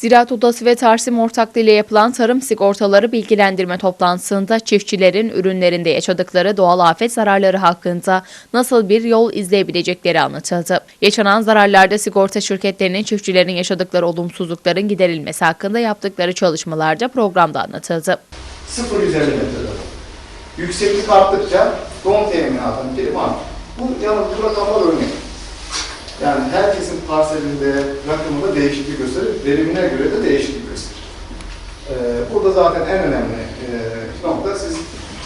Ziraat Odası ve Tarsim Ortaklığı ile yapılan tarım sigortaları bilgilendirme toplantısında çiftçilerin ürünlerinde yaşadıkları doğal afet zararları hakkında nasıl bir yol izleyebilecekleri anlatıldı. Yaşanan zararlarda sigorta şirketlerinin çiftçilerin yaşadıkları olumsuzlukların giderilmesi hakkında yaptıkları çalışmalarda programda anlatıldı. 0 150 metrede. Yükseklik arttıkça don teminatının prim artıyor. Bu yalnız bu rakamlar örnek. Yani herkesin parselinde, rakımında değişiklik gösterir. Verimine göre de değişiklik gösterir. Ee, burada zaten en önemli e, nokta siz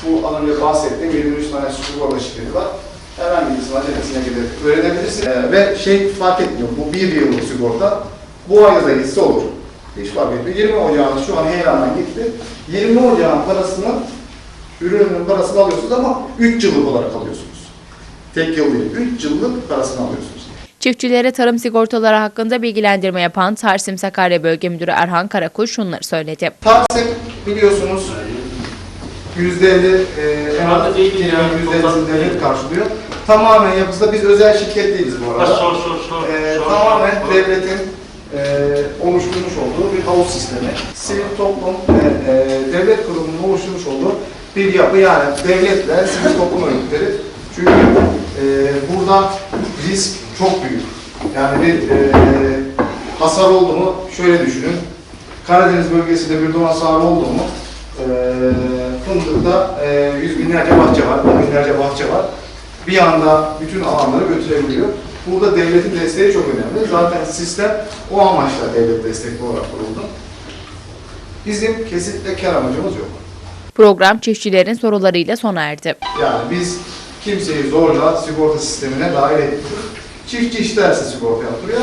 bu az önce bahsettiğim 23 tane sigorta şirketi var. Herhangi birisinin acelesine gidip öğrenebilirsiniz. Ee, ve şey fark etmiyor. Bu bir yıllık sigorta. Bu ayda da gitse olur. Hiç fark etmiyor. 20 Ocağı'nız şu an heyelandan gitti. 20 Ocağı'nın parasını, ürünün parasını alıyorsunuz ama 3 yıllık olarak alıyorsunuz. Tek yıl değil, 3 yıllık parasını alıyorsunuz. Çiftçilere tarım sigortaları hakkında bilgilendirme yapan Tarsim Sakarya Bölge Müdürü Erhan Karakuş şunları söyledi. Taksim biliyorsunuz yüzde elli e, en az Hadi değil ya, yüzde toplam ellisini devlet değil. karşılıyor. Tamamen yapısı da biz özel şirket değiliz bu arada. sor sor sor. Ee, sor, tamamen sor. devletin e, oluşturmuş olduğu bir havuz sistemi. Sivil toplum ve e, devlet kurumunun oluşturmuş olduğu bir yapı yani devletle sivil toplum örgütleri. Çünkü e, burada risk çok büyük. Yani bir e, hasar oldu mu şöyle düşünün. Karadeniz bölgesinde bir don hasarı oldu mu e, Fındık'ta e, yüz binlerce bahçe var, on binlerce bahçe var. Bir anda bütün alanları götürebiliyor. Burada devletin desteği çok önemli. Zaten sistem o amaçla devlet destekli olarak kuruldu. Bizim kesinlikle kar amacımız yok. Program çiftçilerin sorularıyla sona erdi. Yani biz kimseyi zorla sigorta sistemine dahil etmiyoruz. Çiftçi isterse sigorta yaptırıyor,